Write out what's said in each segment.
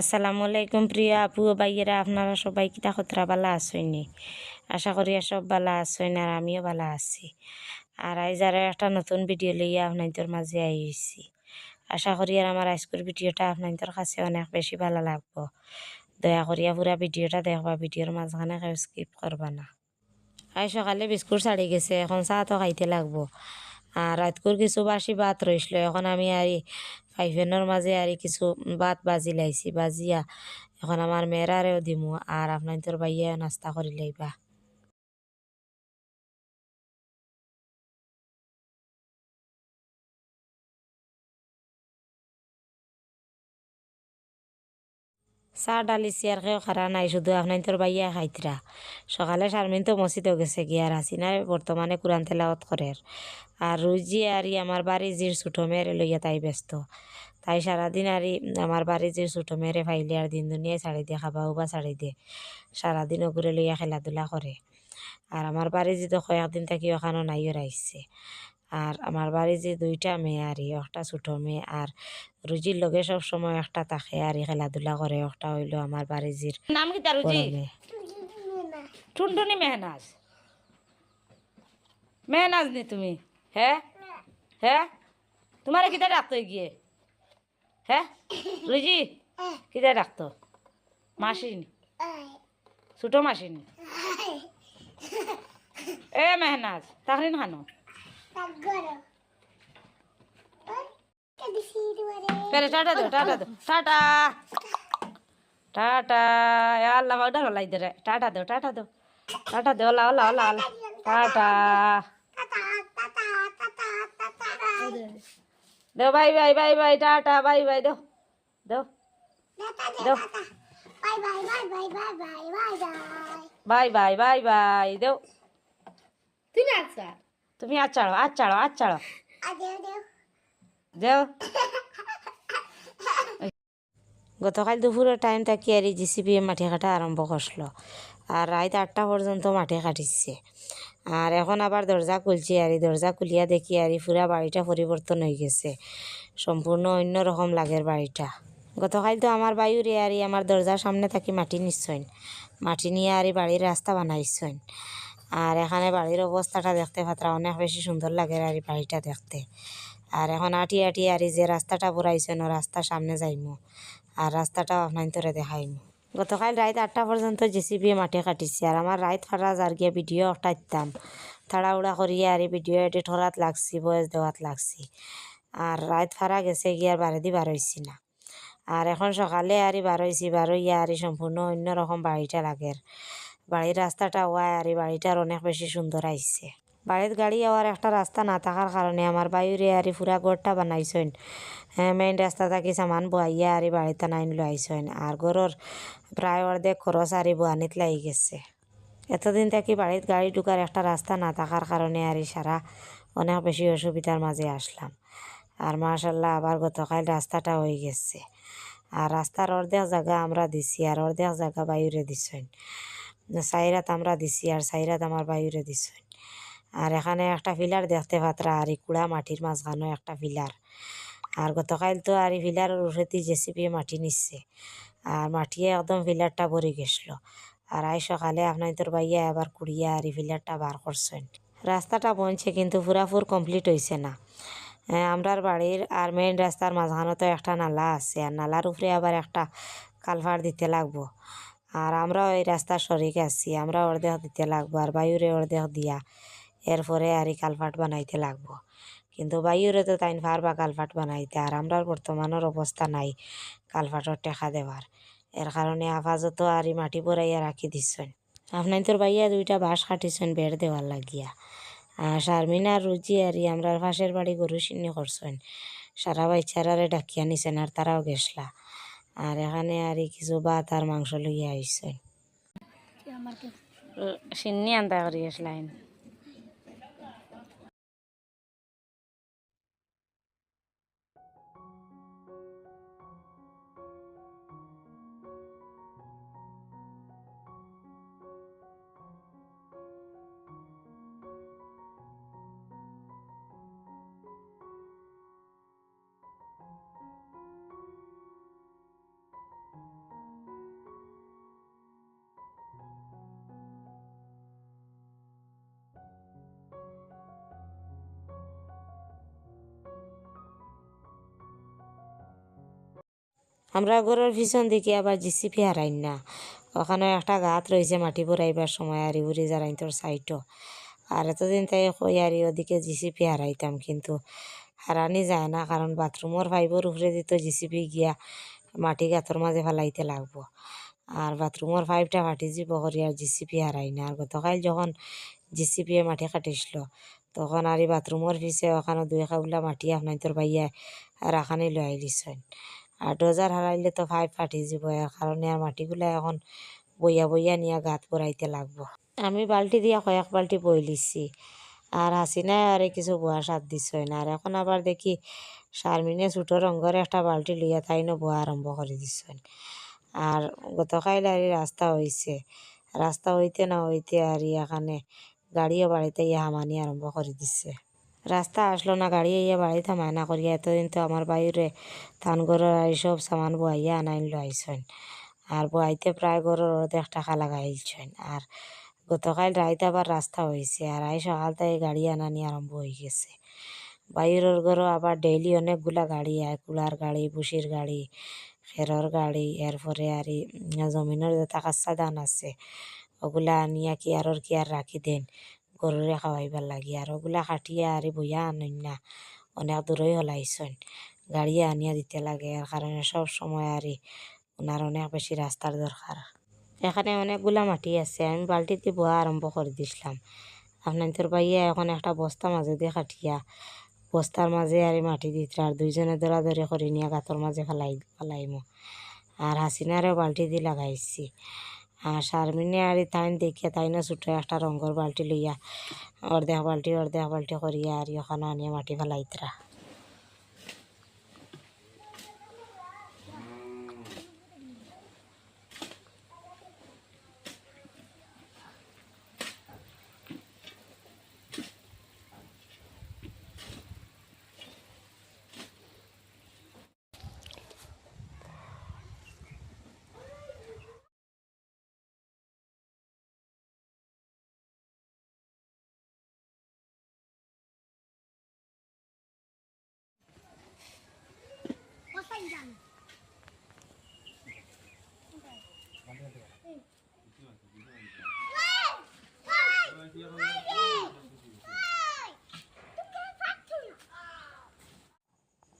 আসসালামু আলাইকুম প্রিয় আপু ও ভাইয়েরা, আপনারা সবাই কিতা খতরা বালা আসইনি আশা করি সব বালা আসইন আর আমিও বালা আছি। আর আজ আরও একটা নতুন ভিডিও লইয়া আপনাদের মাঝে আইছি। আশা করি আর আমার আজকের ভিডিওটা আপনাদের কাছে অনেক বেশি ভালো লাগবো। দয়া করিয়া পুরা ভিডিওটা দেখবা, ভিডিওর মাঝখানে কেউ স্কিপ করবা না। আজ সকালে বিস্কুট ছাড়ি গেছে, এখন চা তো খাইতে লাগবো। আর রাতকুর কিছু বাসি ভাত রইছিল এখন আমি আর ফাইভেনের মাঝে আর কিছু ভাত বাজি লাইছি, বাজিয়া। এখন আমার মেয়েরারেও দিমু আর আপনার তোর বাইয়া নাস্তা করি লাইবা। চাহ ডালিছি আর কেউ খারা নাই, শুধু আপনার তোর বাইয়া খাইতরা সকালে শারমিন তো মসজিদও গেছে গিয়ার হাসিনা বর্তমানে কোরআন তেলাওত করে আর রুজি আর আমার বাড়ি জির ছোটো মেয়েরে লইয়া তাই ব্যস্ত। তাই সারাদিন আর আমার বাড়ি জির ছোটো মেয়েরে ফাইলে আর দিন দুনিয়ায় ছাড়ি দিয়ে খাবাও বা ছাড়ি দিয়ে। সারাদিন ওগুলো লইয়া খেলাধুলা করে আর আমার বাড়ি যে তো কয়েকদিন থাকি ওখানে নাইও রাইছে আর আমার বাড়ি যে দুইটা মেয়ে আর একটা ছোটো মেয়ে আর রুজির লগে সব সময় একটা থাকে আর খেলাধুলা করে একটা হইল আমার বাড়ি জির নাম কি তার টুনটুনি মেহনাজ। মেহনাজ নি তুমি? হ্যাঁ হ্যাঁ তোমার কিতা ডাকতো গিয়ে? হ্যাঁ রুজি কিতা ডাকতো? মাসিন? ছোটো মাসিন? এ মেহনাজ তাহরিন খানো? পেরে টাটা দো টাটা দো টাটা টাটা এ আল্লাহ বাউডা হলাই দে রে টাটা দো টাটা দো টাটা দে ওলা ওলা ওলা ওলা টাটা দো bye bye bye bye tata bye bye দো দো দো বাই বাই বাই বাই দো তুমি আচ্ছা তুমি আজ চাড়ো আজ চাড়ো আজ চাড়ো দেও। গতকাল দুপুরের টাইম থাকি আর জিসিপি মাটি কাটা আরম্ভ করছিল। আর রাত আটটা পর্যন্ত মাটি কাটিছে। আর এখন আবার দরজা খুলছি আর দরজা খুলিয়া দেখি আর পুরা বাড়িটা পরিবর্তন হয়ে গেছে। সম্পূর্ণ অন্য রকম লাগের বাড়িটা। গতকাল তো আমার বায়ুরে আর আমার দরজার সামনে থাকি মাটি নিচ্ছইন মাটি নিয়ে আর বাড়ির রাস্তা বানাইছইন আর এখানে বাড়ির অবস্থাটা দেখতে পাত্রা অনেক বেশি সুন্দর লাগে আর বাড়িটা দেখতে। আর এখন আটি আটি আর যে রাস্তাটা পুরাইছেন ও রাস্তার সামনে যাইমু। আর রাস্তাটাও আপনার তোরে দেখাইমু। গতকাল রাত আটটা পর্যন্ত জেসিবি মাঠে কাটিছে আর আমার রাত ফাটা যার গিয়ে ভিডিও একটা দিতাম তাড়াহুড়া করিয়া আর ভিডিও এডিট করাত লাগছি, বয়স দেওয়াত লাগছি। আর রাত ফারা গেছে গিয়ার বারে দি বার না। আর এখন সকালে আর বার হইছি, বার হইয়া আরই সম্পূর্ণ অন্য রকম বাড়িটা লাগের। বাড়ির রাস্তাটা ওয়াই আর এই বাড়িটার অনেক বেশি সুন্দর আইসে বাড়ির গাড়ি আওয়ার একটা রাস্তা না থাকার কারণে আমার বায়ুরে আর পুরা ঘরটা বানাইছেন। হ্যাঁ মেইন রাস্তা থাকি সামান বয়াইয়া আর বাড়িতে নাইন লো আইছেন। আর ঘরের প্রায় অর্ধেক খরচ আর এই বোয়ানিত লাগি গেছে। এতদিন থাকি বাড়িত গাড়ি ঢুকার একটা রাস্তা না থাকার কারণে আর সারা অনেক বেশি অসুবিধার মাঝে আসলাম। আর মাশাল্লাহ আবার গতকাল রাস্তাটা হয়ে গেছে। আর রাস্তার অর্ধেক জায়গা আমরা দিছি আর অর্ধেক জায়গা বায়ুরে দিছেন। সাইরাত আমরা দিছি আর সাইরাত আমার বায়ুরে দিছেন আর এখানে একটা ফিলার দেখতে পাত্রা, আর কুড়া মাটির মাঝখানেও একটা ফিলার আর গতকাল তো আর এই ফিলারের উঠেতে জেসিপি মাটি নিচ্ছে আর মাটিয়ে একদম ফিলারটা ভরে গেছিল। আর আই সকালে আপনার তোর বাইয়া আবার কুড়িয়া আর এই ফিলারটা বার করছেন। রাস্তাটা বনছে কিন্তু পুরাপুর কমপ্লিট হয়েছে না। আমরার বাড়ির আর মেইন রাস্তার মাঝখানে তো একটা নালা আছে। আর নালার উপরে আবার একটা কালভার দিতে লাগবো। আর আমরাও এই রাস্তার শরিক আছি, আমরা অর্ধেক দিতে লাগবো আর বায়ুরে অর্ধেক দিয়া। এরপরে আর কালভার্ট বানাইতে লাগবো। কিন্তু বায়ুরে তো তাইন পারবা কালভার্ট বানাইতে, আর আমরার বর্তমানের অবস্থা নাই কালভার্টর টেকা দেওয়ার। এর কারণে আপাতত আর মাটি পরাইয়া রাখি দিচ্ছেন আপনার তোর বাইয়া দুইটা বাঁশ কাটিছেন বেড় দেওয়ার লাগিয়া। আর শারমিন আর রুজি আর ই আমরা পাশের বাড়ি গরু সিন্নি করছেন। সারা বাইচারারে ডাকিয়া নিছেন আর তারাও গেছলা আর এখানে আর কিছু ভাত আর মাংস লইয়া আইছেন সিন্নি আন্দা করি আসলাইন আমরা ঘরের পিছন দিকে আবার জিসিপি হারাইন না। ওখানে একটা গাত রয়েছে মাটি ভরাইবার সময়, আর ইউরি যারাইন তোর সাইটও আর এতদিন তাই কই আর ওদিকে জিসিপি হারাইতাম, কিন্তু হারানি যায় না, কারণ বাথরুমের পাইপের উপরে দিত জিসিপি গিয়া মাটি গাতর মাঝে ফেলাইতে লাগবো। আর বাথরুমের পাইপটা ফাটি যাব করি আর জিসিপি হারাই না। আর গতকাল যখন জিসিপিয়ে মাটি কাটিছিল, তখন আর বাথরুমের পিছে ওখানে দুই কাবলা মাটি আপনার তোর ভাইয়া রাখানি লই আইলিছেন। আর ডোজার হারাইলে তো পাইপ ফাটি যাব এর কারণে আর মাটিগুলা এখন বইয়া বইয়া নিয়ে গাত পরাইতে লাগবো। আমি বালতি দিয়া কয়েক বালতি বই লিছি। আর হাসিনায় আর কিছু বোয়া সাত দিছই না। আর এখন আবার দেখি শারমিনে ছোটো রঙের একটা বালতি লইয়া তাই না বোয়া আরম্ভ করে দিছই। আর গতকাল আর রাস্তা হইছে। রাস্তা হইতে না হইতে আর এখানে গাড়িও বাড়িতে ইয়া হামানি আরম্ভ করে দিছে। রাস্তা আসলো না, গাড়ি ইয়া বাড়িতে মানা করিয়া এতদিন তো আমার বাইরে ধান গরের আর সব সামান বয়াইয়া আনাইন লাইছেন। আর বয়াইতে প্রায় গরের অর্ধেক টাকা লাগাইছেন। আর গতকাল রাইতে আবার রাস্তা হয়েছে আর আই সকাল থেকে গাড়ি আনা নিয়ে আরম্ভ হয়ে গেছে। বাইরের ঘরও আবার ডেইলি অনেকগুলা গাড়ি আয়, কুলার গাড়ি বুসির গাড়ি, খেরর গাড়ি, এরপরে আর জমিনের যেটা কাঁচা ধান আছে, ওগুলা আনিয়া কি আর কি আর রাখি দেন? গরুরে খাওয়াইবার লাগি। আর ওগুলা কাটিয়া আর বইয়া আনেন না, অনেক দূরই হলাইছেন গাড়ি আনিয়া দিতে লাগে এর কারণে সব সময় আরে ওনার অনেক বেশি রাস্তার দরকার এখানে অনেকগুলা মাটি আছে, আমি বালতিতে বোয়া আরম্ভ করে দিছিলাম। আপনার তোর ভাইয়া এখন একটা বস্তা মাঝে দিয়ে কাটিয়া বস্তার মাঝে আর মাটি দিতে আর দুইজনে দৌড়াদৌড়ি করে নিয়ে গাতর মাঝে ফেলাই, ফেলাইমো। আর হাসিনারেও বালতি দিয়ে লাগাইছি। আর শারমিনে আর তাইন দেখিয়া তাই না ছোটো একটা রঙ্গর বালটি লইয়া অর্ধেক বালটি অর্ধেক বালটি করিয়া আর ওখানে আনিয়া মাটি ফেলাইতরা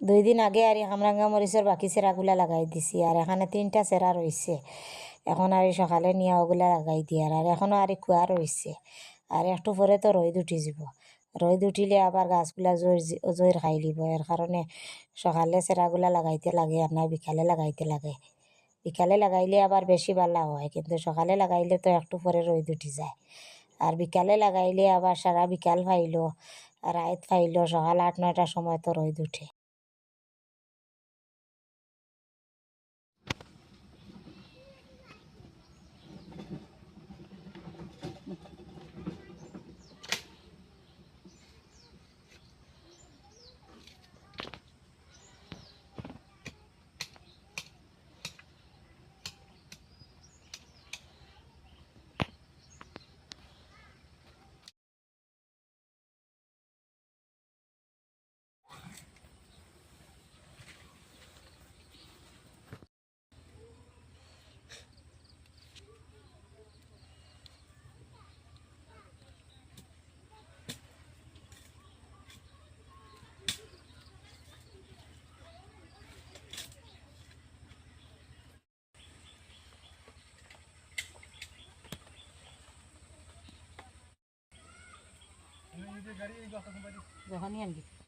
দুই দিন আগে আর এই কামরাঙ্গা মরিচের বাকি সেরাগুলা লাগাই দিছি আর এখানে তিনটা সেরা রয়েছে এখন আর সকালে নিয়ে ওগুলা লাগাই দিয়ে আর এখনও আর কুয়া রয়েছে আর একটু পরে তো রোদ উঠি যাব। রোদ উঠিলে আবার গাছগুলা জোর জোর খাই লিব এর কারণে সকালে সেরাগুলা লাগাইতে লাগে আর না বিকালে লাগাইতে লাগে। বিকালে লাগাইলে আবার বেশি ভালো হয়, কিন্তু সকালে লাগাইলে তো একটু পরে রোদ উঠি যায়। আর বিকালে লাগাইলে আবার সারা বিকাল ফাইলো রাত ফাইল, সকাল আট নয়টার সময় তো রোদ উঠে। गाड़ी जो है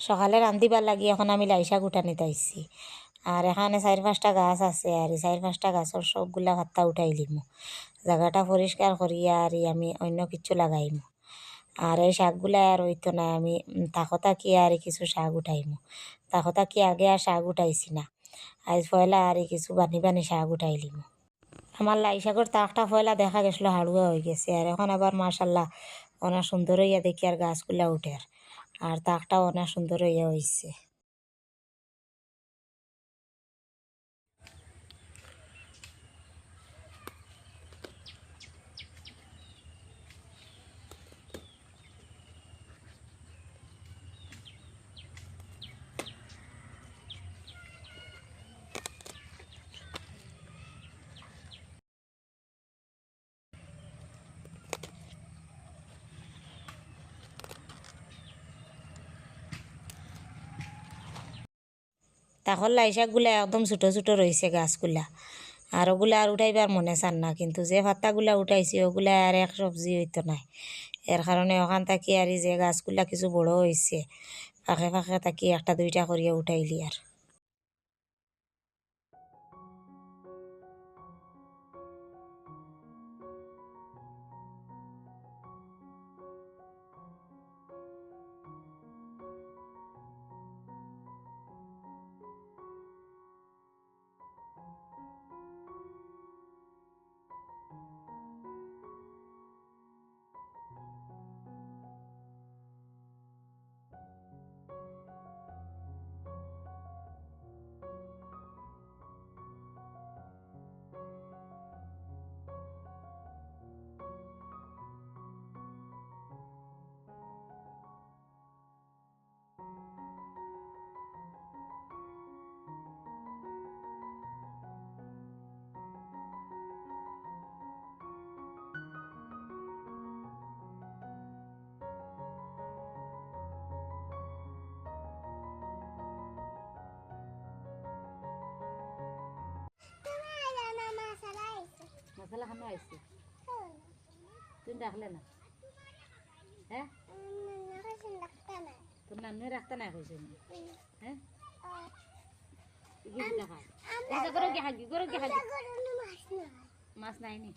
সকালে রান্ধিবার লাগি এখন আমি লাইশা গুটানিতে আইছি আর এখানে চার পাঁচটা গাছ আছে আর এই চার পাঁচটা গাছের সবগুলা পাত্তা উঠাই লিমু। জায়গাটা পরিষ্কার করিয়া আর আমি অন্য কিছু লাগাইমু। আর এই শাকগুলা আর হইতো না আমি তাকতা কি আর কিছু শাক উঠাইমু। তাকতা কি আগে আর শাক উঠাইছি না। আজ পয়লা আর কিছু বানি বানি শাক উঠাই লিমু। আমার লাই শাকর তাকটা পয়লা দেখা গেছিল হাড়ুয়া হয়ে গেছে। আর এখন আবার মার্শাল্লাহ অনেক সুন্দর হইয়া দেখি আর গাছগুলা উঠে আর। তাকটাও অনেক সুন্দর হইয়া হইছে। তখন লাই শাকগুলা একদম ছোটো ছোটো রয়েছে গাছগুলা। আর ওগুলা আর উঠাইবার মনে চান না, কিন্তু যে ভাত্তাগুলা উঠাইছি ওগুলা আর এক সবজি হইতো নাই। এর কারণে ওখান থাকি আর যে গাছগুলা কিছু বড় হয়েছে ফাঁকে ফাঁকে থাকি একটা দুইটা করিয়া উঠাইলি আর। মশলা খানো আইসি তুই ডাকলে না হ্যাঁ তোর নান্নুই রাখতে নাই কইছে হ্যাঁ মাছ নাই নি।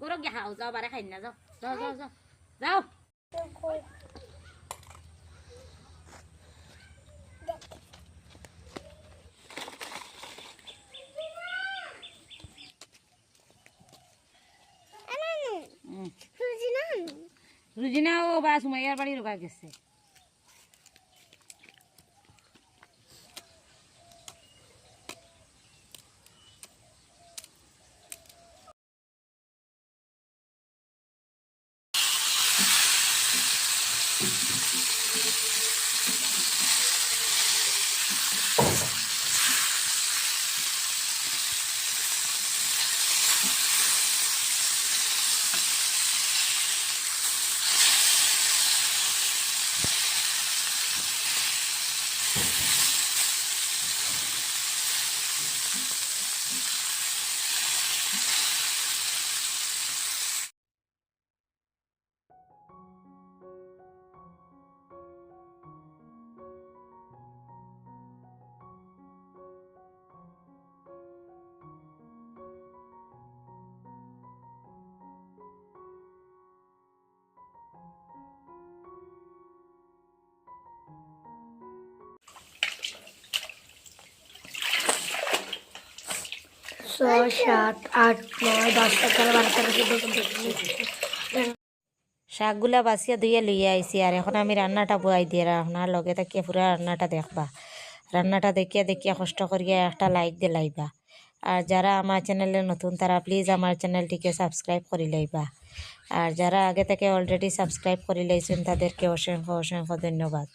গরো গিয়ে খাও যাও বারে খাই না যাও। যাও যাও যাও। যাও। রুজিনা ও বা সুমাইয়ার বাড়ি রোগা গেছে। শাকগুলা বাছিয়া ধুইয়া লইয়া আইছি আর এখন আমি রান্নাটা বয়াই দিয়ে আপনার লগে থাকিয়া পুরা রান্নাটা দেখবা। রান্নাটা দেখিয়া দেখিয়া কষ্ট করিয়া একটা লাইক দিয়ে লাইবা। আর যারা আমার চ্যানেলে নতুন তারা প্লিজ আমার চ্যানেলটিকে সাবস্ক্রাইব করে লইবা। আর যারা আগে থেকে অলরেডি সাবস্ক্রাইব করে লইছেন তাদেরকে অসংখ্য অসংখ্য ধন্যবাদ।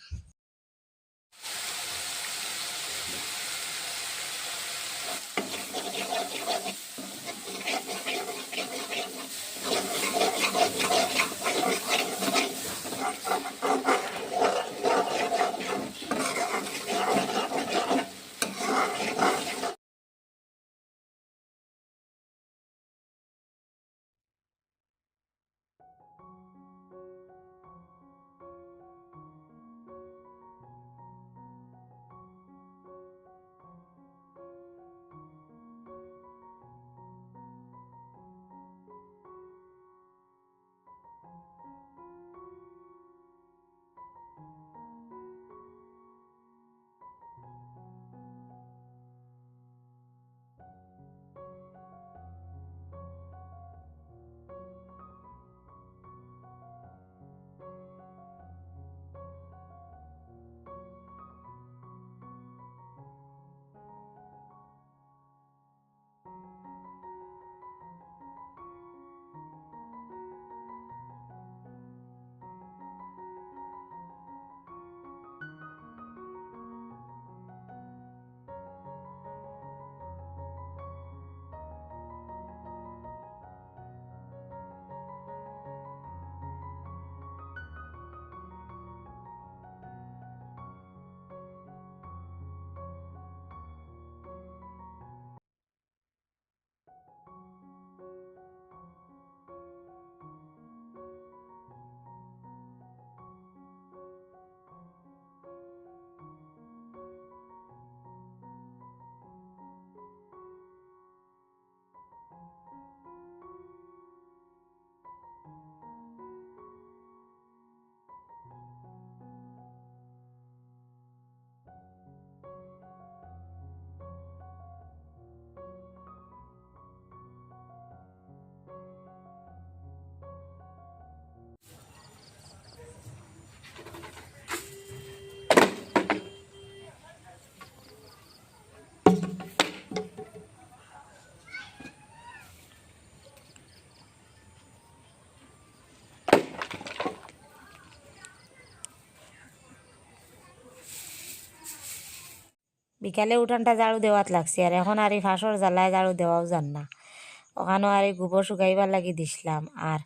বিকালে উঠানটা ঝাড়ু দেওয়াত লাগছে, আর এখন আর এই ফাঁসর জ্বালায় ঝাড়ু দেওয়াও যান না। ওখানেও আর এই গোবর শুকাইবার লাগি দিছিলাম, আর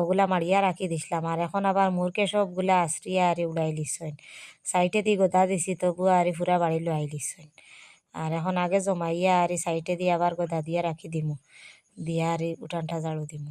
ওগুলা মারিয়া রাখি দিছিলাম, আর এখন আবার মুরকে সবগুলা আশ্রিয়া আর উড়াই লিছইন। সাইটে দি গোদা দিছি, তবু আর ফুরা বাড়ি লই লিছইন। আর এখন আগে জমাইয়া আর সাইটে দিয়ে আবার গোদা দিয়ে রাখি দিমু, দিয়া আর উঠানটা ঝাড়ু দিমু।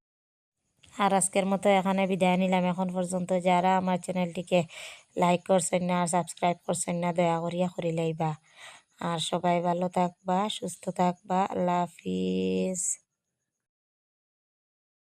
আর আজকের মতো এখানে বিদায় নিলাম। এখন পর্যন্ত যারা আমার চ্যানেলটিকে লাইক করছেন না আর সাবস্ক্রাইব করছেন না, দয়া করিয়া করি বা আর সবাই ভালো থাকবা, সুস্থ থাকবা, আল্লাহ হাফিজ।